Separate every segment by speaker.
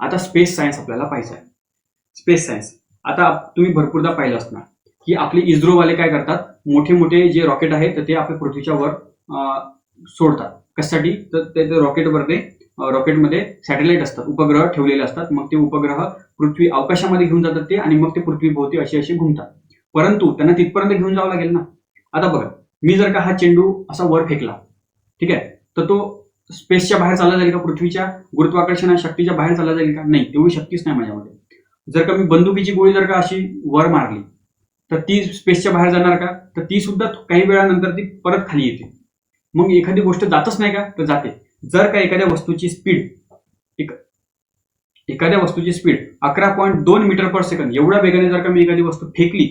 Speaker 1: आता space science आपल्याला पाहिजे आहे. स्पेस सायन्स आता तुम्ही भरपूरदा पाहिलं असणार की आपले इस्रोवाले काय करतात? मोठे मोठे जे रॉकेट आहेत तर ते आपल्या पृथ्वीच्या वर सोडतात. कशासाठी? तर ते रॉकेटवरती रॉकेटमध्ये सॅटेलाइट असतात. उपग्रह ठेवलेले असतात. मग ते उपग्रह पृथ्वी अवकाशामध्ये घेऊन जातात ते आणि मग ते पृथ्वीभोवती असे असे घुमतात. परंतु त्यांना तिथपर्यंत घेऊन जावं लागेल ना? आता बघा मी जर का हा चेंडू असा वर फेकला ठीक आहे? तर तो स्पेसच्या बाहेर चालला जाईल का? पृथ्वीच्या गुरुत्वाकर्षण शक्तीच्या बाहेर चालला जाईल का? नाही तेवढी शक्तीच नाही माझ्यामध्ये. जर का मी बंदुकीची गोळी जर का अशी वर मारली तर ती स्पेसच्या बाहेर जाणार का? तर ती सुद्धा काही वेळानंतर ती परत खाली येते. मग एखादी गोष्ट जातच नाही का? तर जाते. जर का एखाद्या वस्तूची स्पीड एक एखाद्या वस्तूची स्पीड अकरा पॉईंट दोन मीटर पर सेकंद एवढ्या वेगाने जर का मी एखादी वस्तू फेकली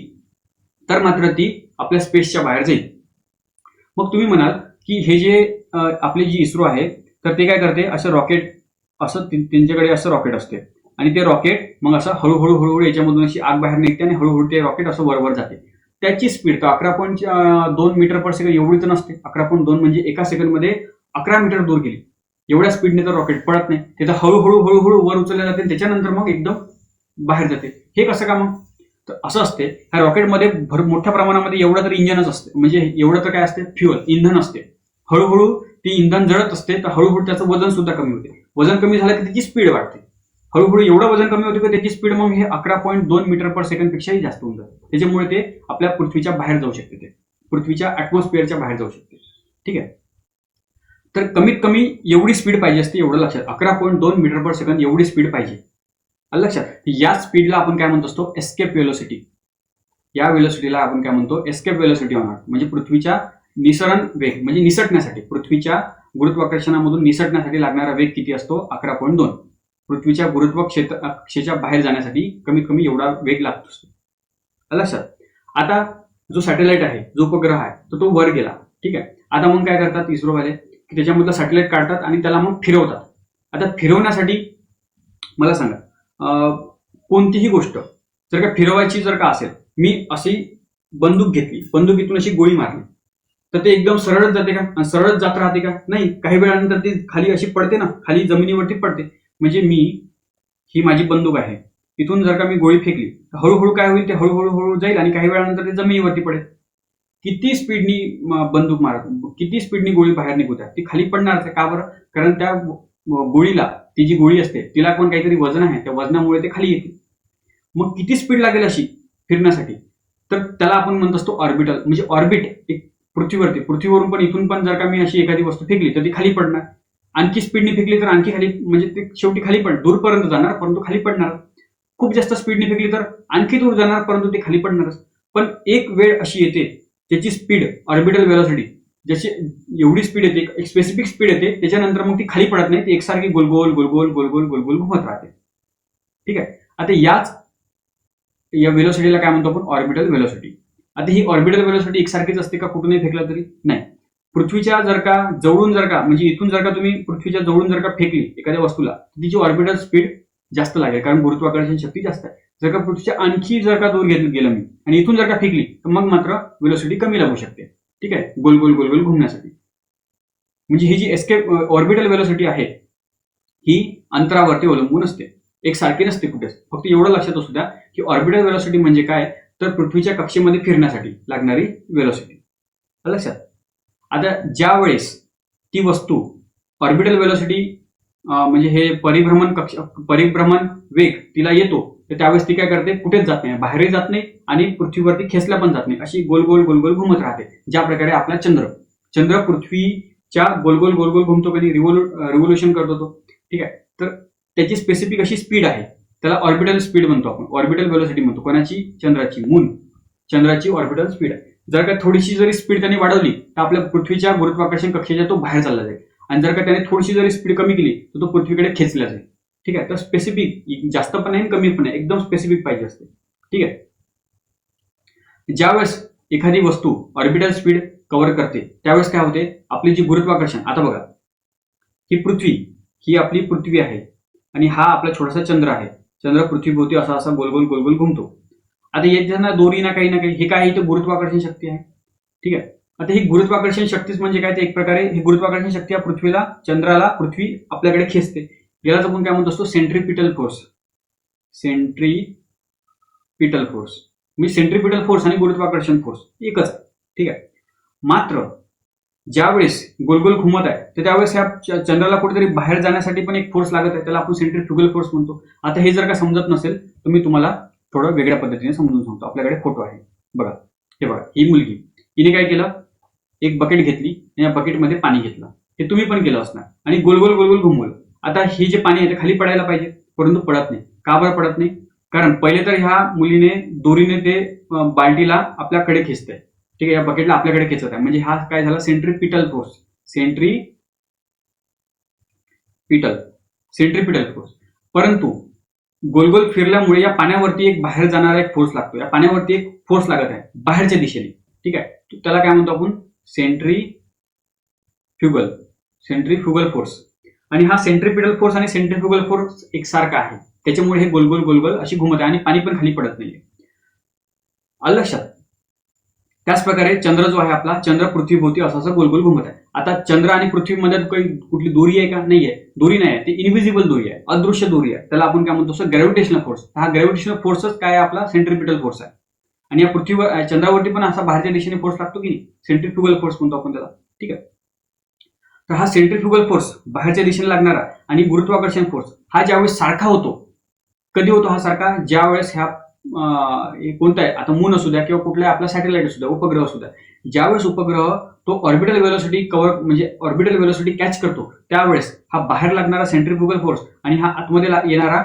Speaker 1: तर मात्र ती आपल्या स्पेसच्या बाहेर जाईल. मग तुम्ही म्हणाल की हे जे आपली जी इस्रो आहे तर ते काय करते असं रॉकेट असं त्यांच्याकडे असं रॉकेट असते. आणि ते रॉकेट मग असं हळूहळू हळूहळू याच्यामधून अशी आग बाहेर निघते आणि हळूहळू ते रॉकेट असं वरवर जाते. त्याची स्पीड तर अकरा पॉईंट दोन मीटर पर सेकंड एवढी तर नसते. अकरा पॉईंट दोन म्हणजे एका सेकंडमध्ये अकरा मीटर दूर गेली. एवढ्या स्पीडने तर रॉकेट पडत नाही. ते तर हळूहळू हळूहळू वर उचलले जाते त्याच्यानंतर मग एकदम बाहेर जाते. हे कसं का मग तर असं असते ह्या रॉकेटमध्ये भर मोठ्या प्रमाणामध्ये एवढं तर इंजनच असते. म्हणजे एवढं तर काय असते? फ्युअल इंधन असते. हळूहळू ती इंधन जळत असते तर हळूहळू त्याचं वजन सुद्धा कमी होते. वजन कमी झालं की त्याची स्पीड वाढते. हळूहळू एवढं वजन कमी होते की त्याची स्पीड मग हे अकरा पॉईंट दोन मीटर पर सेकंड पेक्षाही जास्त होऊन जाते. त्याच्यामुळे ते आपल्या पृथ्वीच्या बाहेर जाऊ शकते ते. पृथ्वीच्या ऍटमॉस्फिअरच्या बाहेर जाऊ शकते. ठीक आहे? तर कमीत कमी एवढी स्पीड पाहिजे असते एवढं लक्षात. अकरा पॉईंट दोन मीटर पर सेकंद एवढी स्पीड पाहिजे. लक्षात? या स्पीडला आपण काय म्हणत असतो? एस्केप वेलोसिटी या वेलोसिटीला आपण काय म्हणतो? एस्केप वेलोसिटी होणार. म्हणजे पृथ्वीच्या निसरण वेग म्हणजे निसटण्यासाठी पृथ्वीच्या गुरुत्वाकर्षणामधून निसटण्यासाठी लागणारा वेग किती असतो? अकरा पॉईंट दोन. पृथ्वीच्या गुरुत्व क्षेत्र कक्षेच्या बाहेर जाण्यासाठी कमीत कमी एवढा वेग लागतो असतो. सर लक्षात. आता जो सॅटेलाइट आहे जो उपग्रह आहे तो तो वर गेला. ठीक आहे? आता मग काय करतात इस्रोवाले की त्याच्यामधलं सॅटेलाइट काढतात आणि त्याला मग फिरवतात. आता फिरवण्यासाठी मला सांगा अं, कोणतीही गोष्ट जर का फिरवायची जर का असेल मी अशी बंदूक घेतली बंदुकीतून अशी गोळी मारली तर ते एकदम सरळच जाते का? सरळच जात राहते का? नाही काही वेळानंतर ती खाली अशी पडते ना खाली जमिनीवरती पडते. म्हणजे मी ही माझी बंदूक आहे. इथून जर का मी गोळी फेकली तर हळूहळू काय होईल? ते हळूहळू हळू जाईल आणि काही वेळानंतर ते जमिनीवरती पडेल. किती स्पीडनी बंदूक मारत किती स्पीडनी गोळी बाहेर निघूत ती खाली पडणार का बरं? कारण त्या गोळीला ती जी गोळी असते तिला पण काहीतरी वजन आहे. त्या वजनामुळे ते खाली येते मग किती स्पीड लागेल अशी फिरण्यासाठी? तर त्याला आपण म्हणत असतो ऑर्बिटल. म्हणजे ऑर्बिट एक पृथ्वीवरती. पृथ्वीवरून पण इथून पण जर का मी अशी एखादी वस्तू फेकली तर ती खाली पडणार. आणखी स्पीडने फेकली तर आणखी खाली म्हणजे ते शेवटी खाली पड दूरपर्यंत जाणार परंतु खाली पडणार. खूप जास्त स्पीडने फेकली तर आणखी दूर जाणार परंतु ते खाली पडणारच. पण एक वेळ अशी येते त्याची स्पीड ऑर्बिटल वेलोसिटी जशी एवढी स्पीड येते एक स्पेसिफिक स्पीड येते त्याच्यानंतर मग ती खाली पडत नाही ती एकसारखी गोलगोल गोलगोल गोलगोल गोलगोल घुमत राहते. ठीक आहे? आता याच या वेलोसिटीला काय म्हणतो आपण? ऑर्बिटल वेलोसिटी आता ही ऑर्बिटल वेलोसिटी एकसारखीच असते का? कुठूनही फेकला तरी? नाही. पृथ्वीच्या जर का जवळून जर का म्हणजे इथून जर का तुम्ही पृथ्वीच्या जवळून जर का फेकली एखाद्या वस्तूला तिची ऑर्बिटल स्पीड जास्त लागेल. कारण गुरुत्वाकर्षण शक्ती जास्त आहे. जर का पृथ्वीच्या आणखी जर का दूर घेत गेलं मी आणि इथून जर का फेकली तर मग मात्र वेलोसिटी कमी लागू शकते. ठीक आहे? गोल गोल गोल गोल घुमण्यासाठी. म्हणजे ही जी एस्केप ऑर्बिटल वेलोसिटी आहे ही अंतरावरती अवलंबून असते. एकसारखी नसते कुठेच. फक्त एवढं लक्षात असू द्या की ऑर्बिटल वेलोसिटी म्हणजे काय? तर पृथ्वीच्या कक्षेमध्ये फिरण्यासाठी लागणारी वेलोसिटी लक्षात? आता ज्या वेळेस ती वस्तू ऑर्बिटल वेलोसिटी म्हणजे हे परिभ्रमण कक्ष परिभ्रमण वेग तिला येतो तर त्यावेळेस ती काय करते? कुठेच जात नाही बाहेरही जात नाही आणि पृथ्वीवरती खेचल्या पण जात नाही. अशी गोल गोल गोल गोल घुमत राहते ज्या प्रकारे आपला चंद्र. चंद्र पृथ्वीच्या गोल गोल गोल गोल घुमतो कधी? रिव्होल्यू रिव्होल्युशन करतो तो. ठीक आहे? तर त्याची स्पेसिफिक अशी स्पीड आहे. त्याला ऑर्बिटल स्पीड म्हणतो आपण. ऑर्बिटल वेलोसिटी म्हणतो. कोणाची? चंद्राची. मून. चंद्राची ऑर्बिटल स्पीड आहे. जर का थोडीशी जरी स्पीड त्याने वाढवली तर आपल्या पृथ्वीच्या गुरुत्वाकर्षण कक्षेच्या तो बाहेर चालला जाईल. आणि जर का त्याने थोडीशी जरी स्पीड कमी केली तर तो पृथ्वीकडे खेचला जाईल. ठीक आहे? तर स्पेसिफिक जास्त पण आहे आणि कमी पण आहे. एकदम स्पेसिफिक पाहिजे असते. ठीक आहे? ज्यावेळेस एखादी वस्तू ऑर्बिटल स्पीड कव्हर करते त्यावेळेस काय होते? आपली जी गुरुत्वाकर्षण आता बघा. ही पृथ्वी ही आपली पृथ्वी आहे. आणि हा आपला छोटासा चंद्र आहे. चंद्र पृथ्वीभोवती असा असा गोलगोल गोलगोल घुमतो. आता येताना दोरी ना काही ना काही हे काय आहे? इथे गुरुत्वाकर्षण शक्ती आहे? ठीक आहे? आता ही गुरुत्वाकर्षण शक्तीच म्हणजे काय ते एक प्रकारे? ही गुरुत्वाकर्षण शक्ती या पृथ्वीला चंद्राला पृथ्वी आपल्याकडे खेचते. यालाच आपण काय म्हणतो असतो? सेंट्रीपिटल फोर्स सेंट्रीपिटल फोर्स म्हणजे सेंट्रीपिटल फोर्स आणि गुरुत्वाकर्षण फोर्स एकच ठीक आहे? मात्र ज्यावेळेस गोलगोल घुमत आहे तर त्यावेळेस ह्या च- चंद्राला कुठेतरी बाहेर जाण्यासाठी पण एक फोर्स लागत आहे. त्याला आपण सेंट्रीफ्युगल फोर्स म्हणतो. आता हे जर का समजत नसेल तर मी तुम्हाला थोडं वेगळ्या पद्धतीने समजून सांगतो. आपल्याकडे फोटो आहे. बघा. हे बघा. ही मुलगी. हिने काय केलं? एक बकेट घेतली आणि या बकेटमध्ये पाणी घेतलं. हे तुम्ही पण केलं असणार. आणि गोलगोल गोलगोल घुमवलं. आता हे जे पाणी आहे ते खाली पडायला पाहिजे परंतु पडत नाही. का बरं पडत नाही? कारण पहिले तर ह्या मुलीने दोरीने ते बाल्टीला आपल्याकडे खेचतंय. ठीक आहे या बकेटला आपल्याकडे खेचत आहे. म्हणजे हा काय झाला? Centripetal force centripetal centripetal force परंतु गोलगोल फिरल्यामुळे या पाण्यावरती एक बाहेर जाणारा एक फोर्स लागतो. या पाण्यावरती एक फोर्स लागत आहे बाहेरच्या दिशेने. ठीक आहे? त्याला काय म्हणतो आपण? Centrifugal centrifugal force आणि हा सेंट्रीपिटल फोर्स आणि सेंट्रीफ्युगल फोर्स एकसारखा आहे. त्याच्यामुळे हे गोलगोल गोलगोल अशी घुमत आहे आणि पाणी पण खाली पडत नाहीये. आलं लक्षात? त्याच प्रकारे चंद्र जो आहे आपला चंद्र पृथ्वीभोवती असं असं गोलगोल घुमत आहे. आता चंद्र आणि पृथ्वीमध्ये काही कुठली दोरी आहे का? नाही आहे दोरी नाही आहे. ती इनव्हिजिबल दोरी आहे. अदृश्य दोरी आहे. त्याला आपण काय म्हणतो? ग्रॅव्हिटेशनल फोर्स हा ग्रॅव्हिटेशनल फोर्सच काय आपला? सेंट्रीपिटल फोर्स आहे. आणि या पृथ्वीवर चंद्रावरती पण असा बाहेरच्या दिशेने फोर्स लागतो की नाही? सेंट्रिफ्युगल फोर्स म्हणतो आपण त्याला. ठीक आहे? तर हा सेंट्रिफ्युगल फोर्स बाहेरच्या दिशेने लागणारा आणि गुरुत्वाकर्षण फोर्स हा ज्यावेळेस सारखा होतो कधी होतो हा सारखा? ज्यावेळेस ह्या हे कोणता आहे? आता मून असू द्या किंवा कुठल्या आपला सॅटेलाइट असू द्या उपग्रह असू द्या. ज्यावेळेस उपग्रह तो ऑर्बिटल वेलोसिटी कव्हर म्हणजे ऑर्बिटल वेलोसिटी कॅच करतो त्यावेळेस हा बाहेर लागणारा सेंट्रिफ्युगल फोर्स आणि हा आतमध्ये येणारा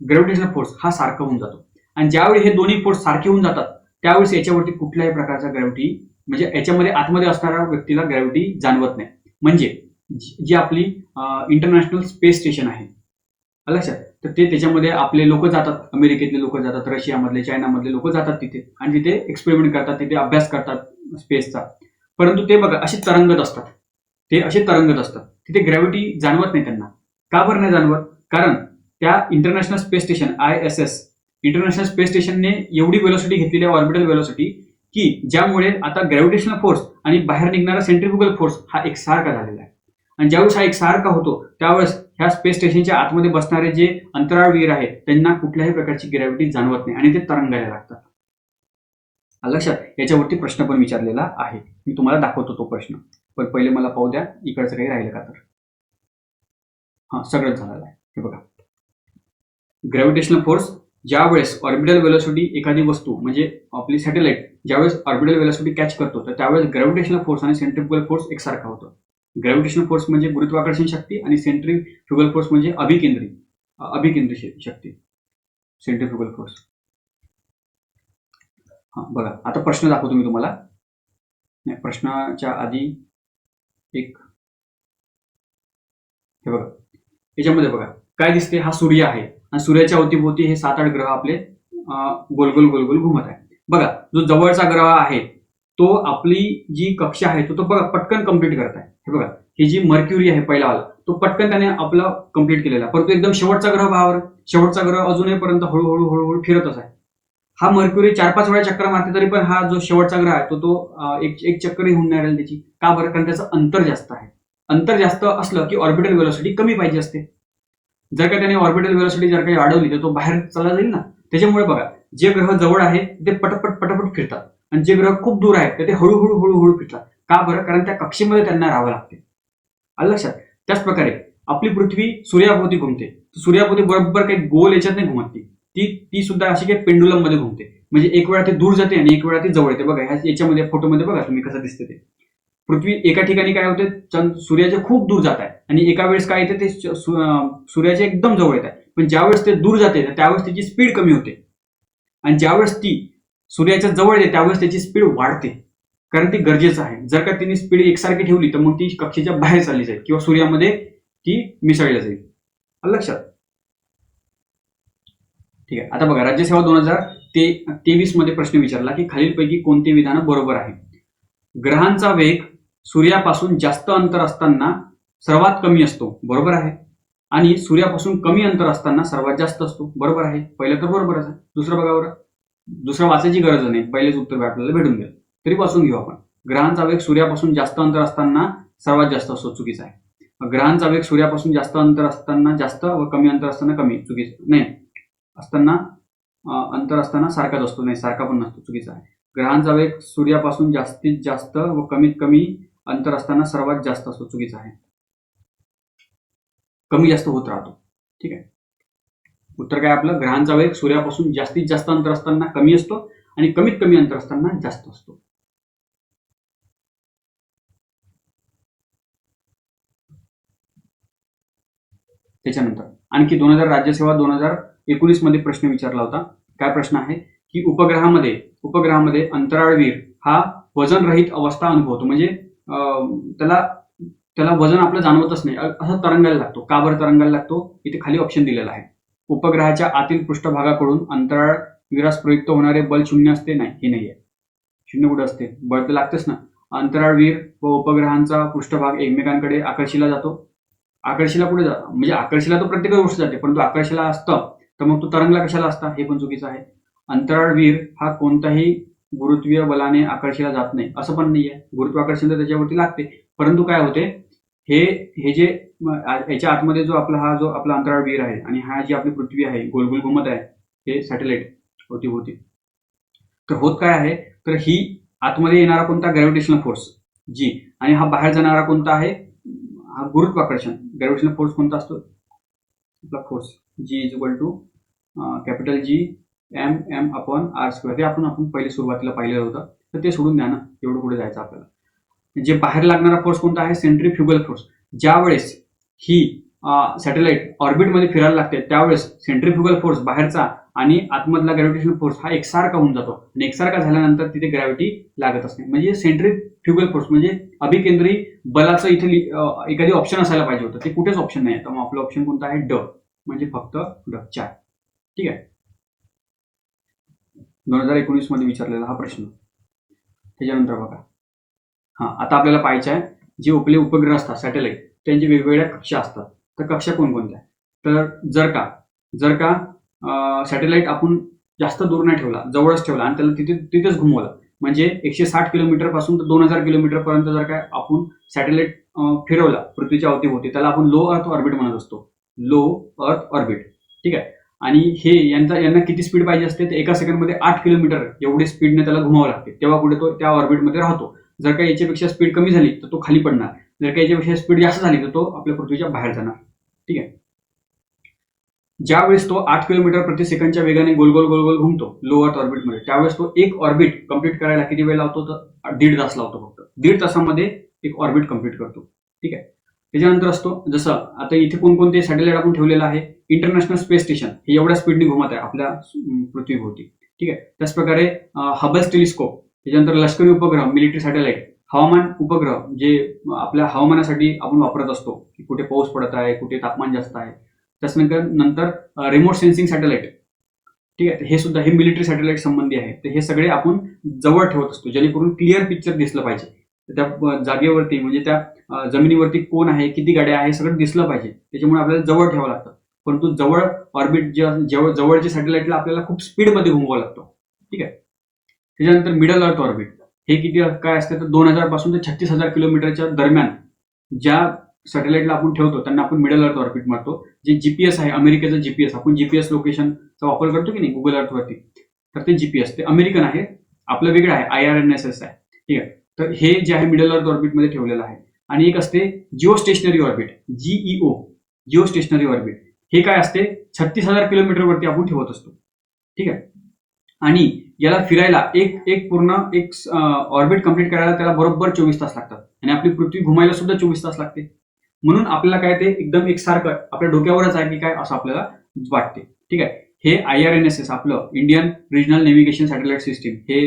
Speaker 1: ग्रॅव्हिटेशनल फोर्स हा सारखा होऊन जातो. आणि ज्यावेळी हे दोन्ही फोर्स सारखे होऊन जातात त्यावेळेस याच्यावरती कुठल्याही प्रकारचा ग्रॅव्हिटी म्हणजे याच्यामध्ये आतमध्ये असणाऱ्या व्यक्तीला ग्रॅव्हिटी जाणवत नाही. म्हणजे जी आपली इंटरनॅशनल स्पेस स्टेशन आहे. लक्षात? तर ते त्याच्यामध्ये आपले लोक जातात अमेरिकेतले लोक जातात रशियामधले चायनामधले लोक जातात तिथे. आणि तिथे एक्सपेरिमेंट करतात तिथे अभ्यास करतात स्पेसचा परंतु ते बघा असे तरंगत असतात. ते असे तरंगत असतात. तिथे ग्रॅव्हिटी जाणवत नाही त्यांना. का बरं नाही जाणवत? कारण त्या international space station I S S international space स्टेशनने एवढी वेलोसिटी घेतलेली आहे ऑर्बिटल वेलोसिटी की ज्यामुळे आता ग्रॅव्हिटेशनल फोर्स आणि बाहेर निघणारा सेंट्रिफ्युगल फोर्स हा एकसारखा झालेला आहे. आणि ज्यावेळेस हा एकसारखा होतो त्यावेळेस ह्या स्पेस स्टेशनच्या आतमध्ये बसणारे जे अंतराळवीर आहेत त्यांना कुठल्याही प्रकारची ग्रॅव्हिटी जाणवत नाही आणि ते तरंगायला लागतात. लक्षात याच्यावरती प्रश्न पण विचारलेला आहे. मी तुम्हाला दाखवतो तो प्रश्न. पण पहिले मला पाहू द्या इकडचं काही राहिलं का तर? हा सगळंच झालेलं आहे. हे बघा. ग्रॅव्हिटेशनल फोर्स ज्यावेळेस ऑर्बिटल वेलोसिटी एखादी वस्तू म्हणजे आपली सॅटेलाइट ज्यावेळेस ऑर्बिटल वेलोसिटी कॅच करतो तर त्यावेळेस ग्रॅव्हिटेशनल फोर्स आणि सेंट्रिपल फोर्स एकसारखा होतो. ग्रॅव्हिटेशनल फोर्स म्हणजे गुरुत्वाकर्षण शक्ती आणि सेंट्रिफ्युगल फोर्स म्हणजे अभिकेंद्री अ- अभिकेंद्री श- शक्ती सेंट्रिफ्युगल फोर्स हा बघा आता प्रश्न दाखवतो मी तुम्हाला. नाही प्रश्नाच्या आधी एक हे बघा याच्यामध्ये बघा काय दिसते हा सूर्य आहे. आणि सूर्याच्या अवतीभोवती हे सात आठ ग्रह आपले गोलगोल गोल गोल गोल गोल घुमत आहे बघा जो जवळचा ग्रह आहे तो आपली जी कक्षा आहे तो तो बघा पटकन कंप्लीट करत आहे. हे बघा ही जी मर्क्युरी आहे पहिला आला तो पटकन त्याने आपला कंप्लीट केलेला परंतु एकदम शेवटचा ग्रह भावावर शेवटचा ग्रह अजूनही पर्यंत हळूहळू हळूहळू फिरतच आहे. हा मर्क्युरी चार पाच वेळा चक्र मारते तरी पण हा जो शेवटचा ग्रह आहे तो तो एक एक चक्करही होऊन नाही राहील त्याची. का बरं? कारण त्याचं अंतर जास्त आहे. अंतर जास्त असलं की ऑर्बिटल वेलोसिटी कमी पाहिजे असते. जर का त्याने ऑर्बिटल वेलॉसिटी जर काही वाढवली तर तो बाहेर चालला जाईल ना? त्याच्यामुळे बघा जे ग्रह जवळ आहे ते पटपट पटपट फिरतात. आणि जे ग्रह खूप दूर आहेत तर ते हळूहळू हळूहळू फिरतात. का बरं? कारण त्या कक्षेमध्ये त्यांना राहावं लागते. आलं लक्षात? त्याच प्रकारे आपली पृथ्वी सूर्याभोवती घुमते. सूर्याभोवती बरोबर काही गोल याच्यात नाही घुमत ती. ती ती सुद्धा अशी काही पेंडुलममध्ये घुमते. म्हणजे एक वेळा ते दूर जाते आणि एक वेळा ती जवळ येते. बघा ह्या याच्यामध्ये फोटोमध्ये बघा तुम्ही कसं दिसते ते. पृथ्वी एका ठिकाणी काय होते? चंद सूर्याच्या खूप दूर जात आहे. आणि एका वेळेस काय येते? ते सूर्याच्या एकदम जवळ येत आहे. पण ज्यावेळेस ते दूर जाते तर त्यावेळेस त्याची स्पीड कमी होते. आणि ज्यावेळेस ती सूर्याच्या जवळ येते त्यावेळेस त्याची स्पीड वाढते. कारण ते गरजेचं आहे. जर का तिने स्पीड एकसारखी ठेवली तर मग ती कक्षेच्या बाहेर चालली जाईल किंवा सूर्यामध्ये ती मिसळली जाईल. लक्षात? ठीक आहे. आता बघा राज्यसेवा दोन हजार ते तेवीसमध्ये प्रश्न विचारला की खालीलपैकी कोणते विधान बरोबर आहे ग्रहांचा वेग सूर्यापासून जास्त अंतर असताना सर्वात कमी असतो बरोबर आहे? आणि सूर्यापासून कमी अंतर असताना सर्वात जास्त असतो बरोबर आहे? पहिलं तर बरोबरच आहे. दुसरं बघा बरं. दुसरं वाचायची गरज नाही. पहिलेच उत्तर आपल्याला भेटून गेलं. तरी वाचून घेऊ आपण. ग्रहांचा वेग सूर्यापासून जास्त अंतर असताना सर्वात जास्त असतो चुकीचा आहे. ग्रहांचा वेग सूर्यापासून जास्त अंतर असताना जास्त व कमी अंतर असताना कमी चुकीचं. नाही असताना अंतर असताना सारखाच असतो. नाही सारखा पण नसतो चुकीचा आहे. ग्रहांचा वेग सूर्यापासून जास्तीत जास्त व कमीत कमी अंतर असताना सर्वात जास्त असतो चुकीचा आहे. कमी जास्त होत राहतो. ठीक आहे? उत्तर काय आपलं? ग्रहांचा वेग सूर्यापासून जास्तीत जास्त अंतर असताना कमी असतो आणि कमीत कमी अंतर असताना जास्त असतो. त्याच्यानंतर. आणखी दोन हजार राज्यसेवा दोन हजार एकोणीसमध्ये प्रश्न विचारला होता. काय प्रश्न आहे? की उपग्रहामध्ये उपग्रहामध्ये अंतराळवीर हा वजनरहित अवस्था अनुभवतो. म्हणजे अं, त्याला त्याला वजन आपलं जाणवतच नाही. असा तरंगायला लागतो. का बरं तरंगायला लागतो? इथे खाली ऑप्शन दिलेला आहे. उपग्रहाच्या आतील पृष्ठभागाकडून अंतराळ विरास प्रयुक्त होणारे बल शून्य असते? नाही हे नाही आहे शून्य कुठं असते? बळ तर लागतेच ना. अंतराळवीर व उपग्रहांचा पृष्ठभाग एकमेकांकडे आकर्षिला जातो. आकर्षीला कुठे जातो? म्हणजे आकर्षीला तो प्रत्येक गोष्ट जाते परंतु आकर्षीला असतं तर मग तो तरंगला कशाला असता? हे पण चुकीचं आहे. अंतराळवीर हा कोणताही गुरुत्वीय बलाने आकर्षीला जात नाही असं पण नाही आहे गुरुत्वाकर्षण तर त्याच्यावरती लागते. परंतु काय होते? हे हे जे याच्या आतमध्ये जो आपला हा जो आपला अंतराळवीर आहे आणि हा जी आपली पृथ्वी आहे गोलगोल घुमत आहे हे सॅटेलाइट होती होती. तर होत काय आहे? तर ही आतमध्ये येणारा कोणता ग्रॅव्हिटेशनल फोर्स जी आणि हा बाहेर जाणारा कोणता आहे? हा गुरुत्वाकर्षण ग्रॅव्हिटेशनल फोर्स कोणता असतो? आपला force G is equal to capital G M M upon R square हे आपण आपण पहिले सुरुवातीला पाहिलेलं होतं. तर ते सोडून द्या ना. एवढं पुढे जायचं आपल्याला. जे बाहेर लागणारा फोर्स कोणता आहे? सेंट्रीफ्युगल फोर्स ज्या वेळेस ही सॅटेलाइट ऑर्बिटमध्ये फिरायला लागते त्यावेळेस सेंट्रीफ्युगल फोर्स बाहेरचा आणि आतमधला ग्रॅव्हिटेशनल फोर्स हा एकसारखा होऊन जातो. आणि एकसारखा झाल्यानंतर तिथे ग्रॅव्हिटी लागत असते. म्हणजे सेंट्रिक फ्युगल फोर्स म्हणजे अभिकेंद्री बलाचं इथे एखादी ऑप्शन असायला पाहिजे होतं. ते कुठेच ऑप्शन नाही तर मग आपलं ऑप्शन कोणतं आहे? ड. म्हणजे फक्त ड. चार. ठीक आहे? दोन हजार एकोणीसमध्ये विचारलेला हा प्रश्न. त्याच्यानंतर बघा. हा आता आपल्याला पाहायचं आहे जे उपले उपग्रह असतात सॅटेलाइट त्यांचे वेगवेगळ्या कक्षा असतात. तर कक्षा कोणकोणत्या? तर जर का जर का सॅटेलाइट आपण जास्त दूर नाही ठेवला जवळच ठेवला आणि त्याला तिथे तिथेच घुमवलं. म्हणजे एकशे साठ किलोमीटरपासून तर दोन हजार किलोमीटर पर्यंत जर काय आपण सॅटेलाइट फिरवला पृथ्वीच्या अवतीभोवती त्याला आपण लो अर्थ ऑर्बिट म्हणत असतो. लो अर्थ ऑर्बिट ठीक आहे? आणि हे यांचा यांना किती स्पीड पाहिजे असते? तर एका सेकंडमध्ये आठ किलोमीटर एवढी स्पीडने त्याला घुमावं लागते. तेव्हा कुठे तो त्या ऑर्बिटमध्ये राहतो. जर का याच्यापेक्षा स्पीड कमी झाली तर तो खाली पडणार. जर का याच्यापेक्षा स्पीड जास्त झाली तर तो आपल्या पृथ्वीच्या बाहेर जाणार. ज्यावेळेस तो आठ किलोमीटर प्रति सेकंडच्या वेगाने गोल गोल गोल गोल घुमतो लो अर्थ ऑर्बिटमध्ये त्यावेळेस तो एक ऑर्बिट कंप्लीट करायला किती वेळ लावतो? तर दीड तास लावतो फक्त. दीड तासामध्ये एक ऑर्बिट कंप्लीट करतो. ठीक आहे? त्याच्यानंतर असतो जसं आता इथे कोणकोणते सॅटेलाइट आपण ठेवलेलं आहे? इंटरनॅशनल स्पेस स्टेशन हे एवढ्या स्पीडने घुमत आहे आपल्या पृथ्वीभोवती. ठीक आहे? त्याचप्रकारे हबल्स टेलिस्कोप त्याच्यानंतर लष्करी उपग्रह मिलिटरी सॅटेलाइट हवामान उपग्रह जे आपल्या हवामानासाठी आपण वापरत असतो की कुठे पाऊस पडत आहे कुठे तापमान जास्त आहे. त्याच्यानंतर म्हणजे नंतर रिमोट सेन्सिंग सॅटेलाइट ठीक आहे? हे सुद्धा हे मिलिटरी सॅटेलाइट संबंधी आहे. तर हे सगळे आपण जवळ ठेवत असतो जेणेकरून क्लिअर पिक्चर दिसलं पाहिजे. त्या जागेवरती म्हणजे त्या जमिनीवरती कोण आहे किती गाड्या आहे सगळं दिसलं पाहिजे. त्याच्यामुळे आपल्याला जवळ ठेवावं लागतं. परंतु जवळ ऑर्बिट जे जवळ जवळच्या सॅटेलाइटला आपल्याला खूप स्पीडमध्ये घुमवावं लागतो. ठीक आहे? त्याच्यानंतर मिडल अर्थ ऑर्बिट हे किती काय असते? तर दोन हजारपासून ते छत्तीस हजार किलोमीटरच्या दरम्यान ज्या सॅटेलाइटला आपण ठेवतो त्यांना आपण मिडल अर्थ ऑर्बिट म्हणतो जे जीपीएस आहे अमेरिकेचं जीपीएस आपण जीपीएस लोकेशनचा वापर करतो की नाही? गुगल अर्थवरती तर ते जीपीएस ते अमेरिकन आहे आपलं वेगळं आहे I R N S S आहे. ठीक आहे? तर हे जे आहे मिडल अर्थ ऑर्बिटमध्ये ठेवलेलं आहे. आणि एक असते geostationary orbit GEO geostationary orbit हे काय असते? छत्तीस हजार किलोमीटरवरती आपण ठेवत असतो. ठीक आहे? आणि याला फिरायला एक एक पूर्ण एक ऑर्बिट कंप्लीट करायला त्याला बरोबर चोवीस तास लागतात. आणि आपली पृथ्वी घुमायला सुद्धा चोवीस तास लागते. म्हणून आपल्याला काय ते एकदम एकसारखं आपल्या डोक्यावरच आहे की काय असं आपल्याला वाटते. ठीक आहे? हे I R N S S आपलं Indian regional navigation satellite system हे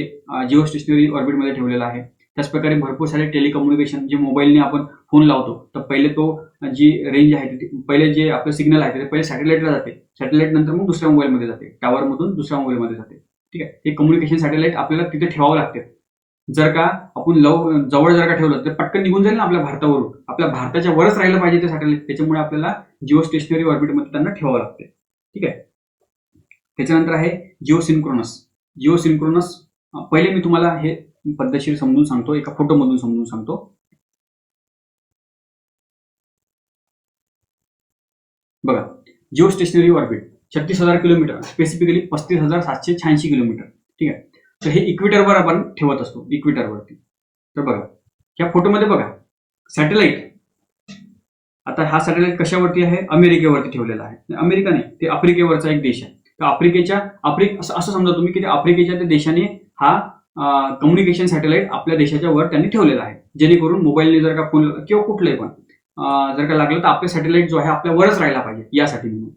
Speaker 1: जिओ स्टेशनरी ऑर्बिटमध्ये ठेवलेलं आहे. त्याचप्रकारे भरपूर सारे टेलिकम्युनिकेशन जे मोबाईलने आपण फोन लावतो तर पहिले तो जी रेंज आहे ती- पहिले जे आपलं सिग्नल आहे ते पहिले सॅटेलाइटला जाते. सॅटेलाइट नंतर मग दुसऱ्या मोबाईलमध्ये जाते. टॉवरमधून दुसऱ्या मोबाईलमध्ये जाते. ठीक आहे? हे कम्युनिकेशन सॅटेलाइट आपल्याला तिथे ठेवावं लागते. जर का आपण लव जवळ जर का ठेवलं तर पटकन निघून जाईल ना आपल्या भारतावरून. आपल्या भारताच्या वरच राहिलं पाहिजे ते सॅटेलाइट. त्याच्यामुळे आपल्याला जिओ स्टेशनरी ऑर्बिटमध्ये त्यांना ठेवावं लागते ठीक आहे? त्याच्यानंतर आहे जिओ सिन्क्रोनस जिओ सिन्क्रोनस पहिले मी तुम्हाला हे पद्धतशीर समजून सांगतो एका फोटोमधून समजून सांगतो. बघा जिओ स्टेशनरी ऑर्बिट छत्तीस हजार किलोमीटर स्पेसिफिकली पस्तीस हजार सातशे शहाऐंशी किलोमीटर. ठीक आहे? तर हे इक्विटरवर आपण ठेवत असतो इक्विटरवरती तर बघा ह्या फोटोमध्ये बघा सॅटेलाइट आता हा सॅटेलाइट कशावरती आहे? अमेरिकेवरती ठेवलेला आहे. अमेरिका नाही ते आफ्रिकेवरचा एक देश आहे. तर आफ्रिकेच्या आफ्रिक असं समजा तुम्ही की ते आफ्रिकेच्या त्या देशाने हा कम्युनिकेशन सॅटेलाइट आपल्या देशाच्या वर त्यांनी ठेवलेला आहे. जेणेकरून मोबाईलने जर का फोन किंवा कुठलंही पण जर का लागलं तर आपले सॅटेलाइट जो आहे आपल्या वरच राहिला पाहिजे यासाठी म्हणून.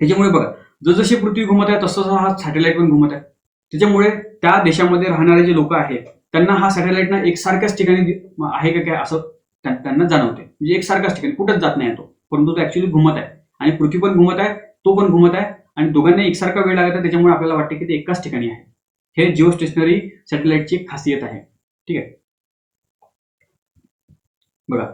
Speaker 1: त्याच्यामुळे बघा जसजशी पृथ्वी घुमत आहे तसं हा सॅटेलाइट पण घुमत आहे. त्याच्यामुळे त्या देशामध्ये राहणारे जे लोक आहेत त्यांना हा सॅटेलाइट ना एकसारख्याच ठिकाणी आहे का काय असं त्यांना जाणवते. म्हणजे एकसारख्याच ठिकाणी कुठंच जात नाही तो. परंतु तो ऍक्च्युली घुमत आहे. आणि पृथ्वी पण घुमत आहे तो पण घुमत आहे आणि दोघांना एकसारखा वेळ लागत आहे त्याच्यामुळे आपल्याला वाटते की ते एकाच ठिकाणी आहे. हे जिओ स्टेशनरी सॅटेलाइटची खासियत आहे. ठीक आहे? बघा.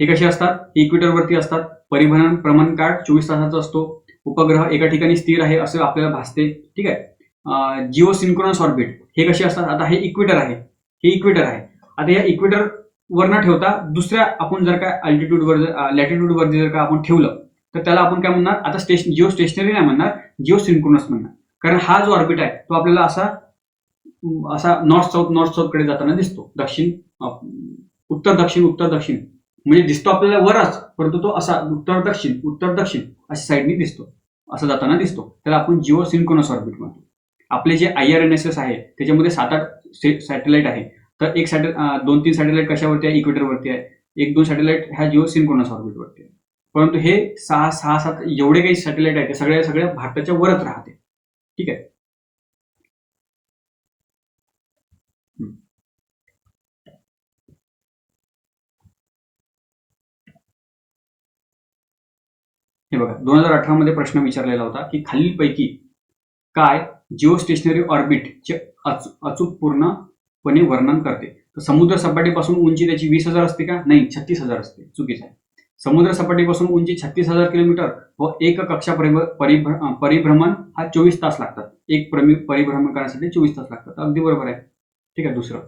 Speaker 1: हे कसे असतात? इक्विटरवरती असतात. परिवहन प्रमाण कार्ड चोवीस तासाचा असतो. उपग्रह एका ठिकाणी स्थिर आहे असं आपल्याला भासते. ठीक आहे? जिओ सिंक्रोनस ऑर्बिट हे कसे असतात? आता हे इक्विटर आहे. हे इक्विटर आहे. आता या इक्विटर वर न ठेवता दुसऱ्या आपण जर का अल्टिट्यूडवर जर लॅटिट्यूडवर जर का आपण ठेवलं तर त्याला आपण काय म्हणणार? आता स्टेशन जिओ स्टेशनरी नाही म्हणणार जिओ सिंक्रोनस म्हणणार. कारण हा जो ऑर्बिट आहे तो आपल्याला असा असा नॉर्थ साऊथ नॉर्थ साऊथकडे जाताना दिसतो. दक्षिण उत्तर दक्षिण उत्तर दक्षिण. म्हणजे दिसतो आपल्याला वरच परंतु तो असा उत्तर दक्षिण उत्तर दक्षिण अशा साईडनी दिसतो. असा जाताना दिसतो. त्याला आपण जिओ सिंक्रोनस ऑर्बिट म्हणतो. आपले जे I R N S S आहे त्याच्यामध्ये सात आठ सॅटेलाइट आहे. तर एक सॅटेल दोन तीन सॅटेलाइट कशावरती आहे? इक्वेटरवरती आहे. एक दोन सॅटेलाइट ह्या जिओ सिंक्रोनस ऑर्बिटवरती आहे. परंतु हे सहा सहा सात एवढे काही सॅटेलाइट आहेत ते सगळ्या सगळ्या भारताच्या वरच राहते. ठीक आहे? हे बघा दोन हजार अठरा मध्ये प्रश्न विचारलेला होता की खालीलपैकी काय जिओ स्टेशनरी ऑर्बिटचे अचू- अचूक पूर्णपणे वर्णन करते. तर समुद्र सपाटीपासून उंची त्याची वीस हजार असते का? नाही छत्तीस हजार असते. चुकीचं आहे. समुद्र सपाटीपासून उंची छत्तीस हजार किलोमीटर व एक कक्षा परिभ्र- परिभ्रमण हा चोवीस तास लागतात. एक प्रमि परिभ्रमण करण्यासाठी चोवीस तास लागतात. अगदी बरोबर आहे. ठीक आहे दुसरं.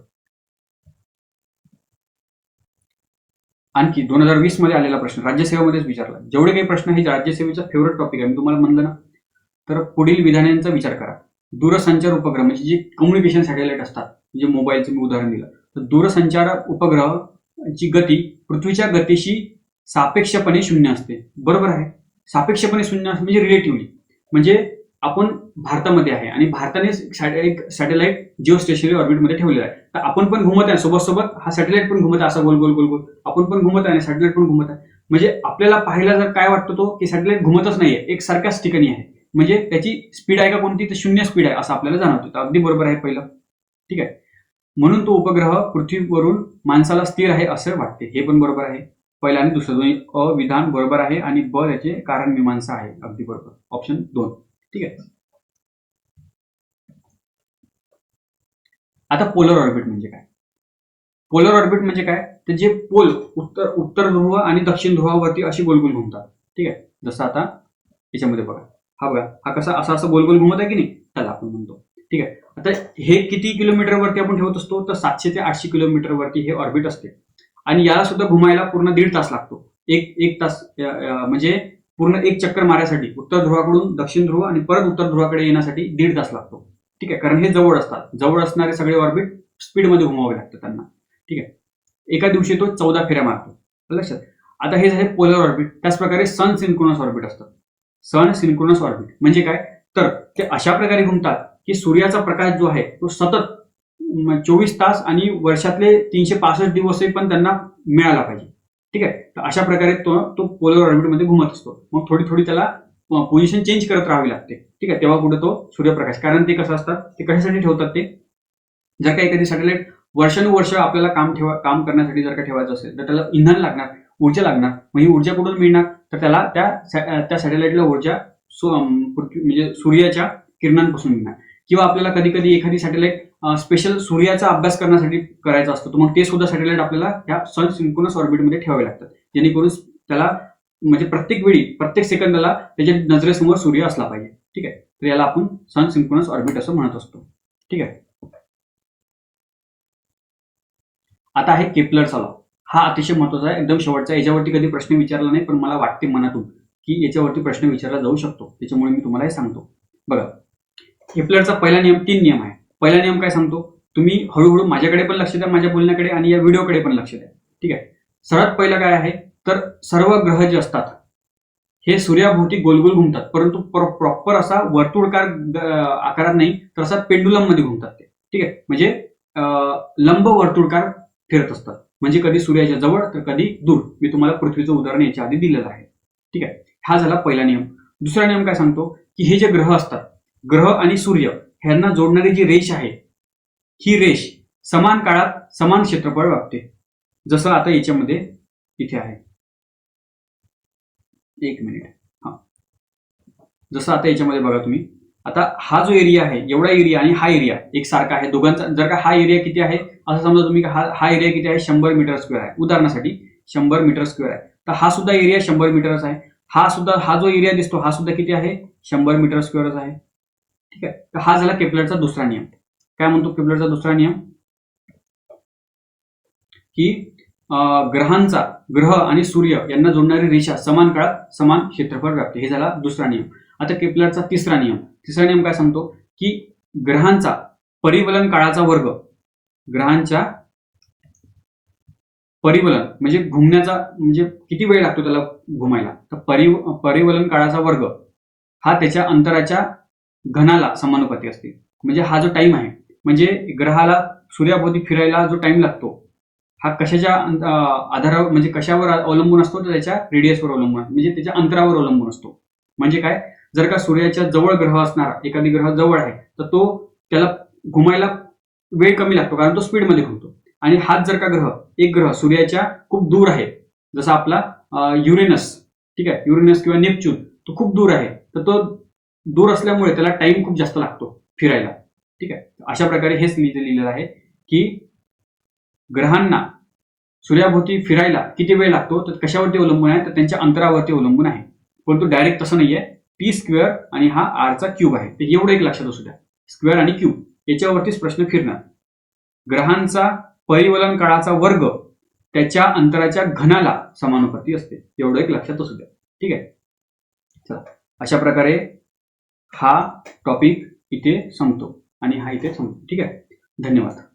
Speaker 1: आणखी दोन हजार वीसमध्ये आलेला प्रश्न राज्यसेवेमध्येच विचारला. जेवढे काही प्रश्न हे राज्यसेवेचा फेवरेट टॉपिक आहे. मी तुम्हाला म्हणलं ना? तर पुढील विधानांचा विचार करा. दूरसंचार उपग्रह म्हणजे जे कम्युनिकेशन सॅटेलाइट असतात म्हणजे मोबाईलचं मी उदाहरण दिलं. तर दूरसंचार उपग्रह ची गती पृथ्वीच्या गतीशी सापेक्षपणे शून्य असते. बरोबर आहे? सापेक्षपणे शून्य असते म्हणजे रिलेटिव्हली म्हणजे आपण भारतामध्ये आहे आणि भारताने एक सॅटेलाइट जिओ स्टेशनरी ऑर्बिटमध्ये ठेवलेला आहे. तर आपण पण घुमत आहे सोबत सोबत हा सॅटेलाइट पण घुमत आहे असा गोल गोल गोल गोल. आपण पण घुमत आहे आणि सॅटेलाइट पण घुमत आहे. म्हणजे आपल्याला पाहायला जर काय वाटतं तो की सॅटेलाइट घुमतच नाहीये एक सारख्याच ठिकाणी आहे. म्हणजे त्याची स्पीड आहे का कोणती? तर शून्य स्पीड आहे असं आपल्याला जाणवत. अगदी बरोबर आहे पहिलं. ठीक आहे? म्हणून तो उपग्रह पृथ्वीवरून माणसाला स्थिर आहे असं वाटते. हे पण बरोबर आहे. पहिलं आणि दुसरं दोन्ही अ विधान बरोबर आहे आणि ब याचे कारण मीमांसा आहे. अगदी बरोबर. ऑप्शन दोन. ठीक आहे? आता पोलर ऑर्बिट म्हणजे काय? पोलर ऑर्बिट म्हणजे काय? तर जे पोल उत्तर उत्तर ध्रुव आणि दक्षिण ध्रुवावरती अशी गोलगोल घुमतात. ठीक आहे? जसं आता याच्यामध्ये बघा. हा बघा हा कसा असा असं गोल गोल घुमत आहे की नाही? त्याला आपण म्हणतो. ठीक आहे. आता हे किती किलोमीटरवरती आपण ठेवत असतो? तर सातशे ते आठशे किलोमीटरवरती हे ऑर्बिट असते. आणि याला सुद्धा घुमायला पूर्ण दीड तास लागतो. एक एक तास म्हणजे पूर्ण एक चक्कर मारायसाठी उत्तर ध्रुवाकडून दक्षिण ध्रुव आणि परत उत्तर ध्रुवाकडे येण्यासाठी दीड तास लागतो. ठीक आहे. कारण हे जवळ असतात. जवळ असणारे सगळे ऑर्बिट स्पीडमध्ये घुमावे लागतात त्यांना. ठीक आहे. एका दिवशी तो चौदा फेऱ्या मारतो. लक्षात? आता हे झाले पोलर ऑर्बिट त्याचप्रकारे सन सिंक्रोनस ऑर्बिट असतात सन सिन्क्रोनस ऑर्बिट म्हणजे काय? तर ते अशा प्रकारे घुमतात की सूर्याचा प्रकाश जो आहे तो सतत चोवीस तास आणि वर्षातले तीनशे पासष्ट दिवसही पण त्यांना मिळाला पाहिजे. ठीक आहे? तर अशा प्रकारे तो तो पोलर ऑर्बिटमध्ये घुमत असतो. मग थोडी थोडी त्याला पोझिशन चेंज करत राहावी लागते. ठीक आहे? तेव्हा कुठे तो सूर्यप्रकाश. कारण ते कसं असतात ते कशासाठी ठेवतात ते? जर का एखादी सॅटेलाइट वर्षानुवर्ष आपल्याला काम ठेवा काम करण्यासाठी जर का ठेवायचं असेल तर त्याला इंधन लागणार ऊर्जा लागणार. मग ही ऊर्जा कुठून मिळणार? तर त्याला त्या त्या सॅटेलाइटला ऊर्जा सु- म्हणजे सूर्याच्या किरणांपासून मिळणार किंवा आपल्याला कधी कधी एखादी सॅटेलाइट स्पेशल सूर्याचा अभ्यास करण्यासाठी करायचा असतो तर मग ते सुद्धा सॅटेलाइट आपल्याला ह्या सन सिंक्रोनस ऑर्बिटमध्ये ठेवावे लागतात. जेणेकरून त्याला म्हणजे प्रत्येक वेळी प्रत्येक सेकंदाला त्याच्या नजरेसमोर सूर्य असला पाहिजे. ठीक आहे? तर याला आपण सन सिंक्रोनस ऑर्बिट असं म्हणत असतो. ठीक आहे? आता आहे केपलरचा लॉ हा अतिशय महत्त्वाचा आहे. एकदम शेवटचा याच्यावरती कधी प्रश्न विचारला नाही पण मला वाटते मनातून की याच्यावरती प्रश्न विचारला जाऊ शकतो. त्याच्यामुळे मी तुम्हाला हे सांगतो. बघा केपलरचा पहिला नियम तीन नियम आहे. पहिला नियम काय सांगतो? तुम्ही हळूहळू माझ्याकडे पण लक्ष द्या माझ्या बोलण्याकडे आणि या व्हिडिओकडे पण लक्ष द्या. ठीक आहे? सर्वात पहिलं काय आहे? तर सर्व ग्रह जे असतात हे सूर्याभोवती गोलगोल घुमतात. परंतु प्रॉपर असा वर्तुळकार आकारात नाही तर असा पेंडुलममध्ये घुमतात ते. ठीक आहे? म्हणजे लंब वर्तुळकार फिरत असतात. म्हणजे कधी सूर्याच्या जवळ तर कधी दूर. मी तुम्हाला पृथ्वीचं उदाहरण याच्या आधी दिलेलं आहे. ठीक आहे? हा झाला पहिला नियम. दुसरा नियम काय सांगतो? की हे जे ग्रह असतात ग्रह आणि सूर्य ह्यांना जोडणारी जी रेष आहे ही रेष समान काळात समान क्षेत्रफळ व्यापते. जसं आता याच्यामध्ये इथे आहे. एक मिनिट. हा. जसं आता याच्यामध्ये बघा तुम्ही. आता हा जो एरिया आहे एवढा एरिया आणि हा एरिया एक सारखा आहे. दोघांचा जर का हा एरिया किती आहे असं समजा तुम्ही हा हा एरिया किती आहे शंभर मीटर स्क्वेअर आहे. उदाहरणासाठी शंभर मीटर स्क्वेअर आहे. तर हा सुद्धा एरिया शंभर मीटरच आहे. हा सुद्धा हा जो एरिया दिसतो हा सुद्धा किती आहे शंभर मीटर स्क्वेअरच आहे. ठीक आहे? तर हा झाला केपलरचा दुसरा नियम. काय म्हणतो केपलरचा दुसरा नियम? की अं, ग्रहांचा ग्रह आणि सूर्य यांना जोडणारी रेषा समान काळात समान क्षेत्रफळ व्यापते. हे झाला दुसरा नियम. आता केपलरचा तिसरा नियम. तिसरा नियम काय सांगतो? की ग्रहांचा परिवलन काळाचा वर्ग ग्रहांच्या परिवलन म्हणजे घुमण्याचा म्हणजे किती वेळ लागतो त्याला घुमायला? तर परि परिवलन काळाचा वर्ग हा त्याच्या अंतराच्या घनाला समानुपाती असते. म्हणजे हा जो टाइम आहे म्हणजे ग्रहाला सूर्याभोवती फिरायला जो टाइम लागतो हा कशाच्या आधारावर म्हणजे कशावर अवलंबून असतो? तर त्याच्या रेडियसवर अवलंबून म्हणजे त्याच्या अंतरावर अवलंबून असतो. म्हणजे काय? जर का सूर्याच्या जवळ ग्रह असणारा एखादी ग्रह जवळ आहे तर तो त्याला घुमायला वेळ कमी लागतो कारण तो स्पीडमध्ये घुमतो. आणि हाच जर का ग्रह एक ग्रह सूर्याच्या खूप दूर आहे जसा आपला युरेनस ठीक आहे युरेनस किंवा नेपच्यून तो खूप दूर आहे तर तो दूर असल्यामुळे त्याला टाइम खूप जास्त लागतो फिरायला ठीक आहे. अशा प्रकारे हेच लिहिलं लिहिलेलं आहे की ग्रहांना सूर्याभोवती फिरायला किती वेळ लागतो तर कशावरती अवलंबून आहे तर त्यांच्या अंतरावरती अवलंबून आहे. परंतु डायरेक्ट तसं नाहीये. पी स्क्वेअर आणि हा आरचा क्यूब आहे. ते एवढं एक लक्षात असू द्या. स्क्वेअर आणि क्यूब याच्यावरतीच प्रश्न फिरणार. ग्रहांचा परिवलन काळाचा वर्ग त्याच्या अंतराच्या घनाला समानुपाती असते. एवढं एक लक्षात असू द्या. ठीक आहे? चला. अशा प्रकारे हा टॉपिक इथे संपतो आणि हा इथे संपतो. ठीक आहे? धन्यवाद.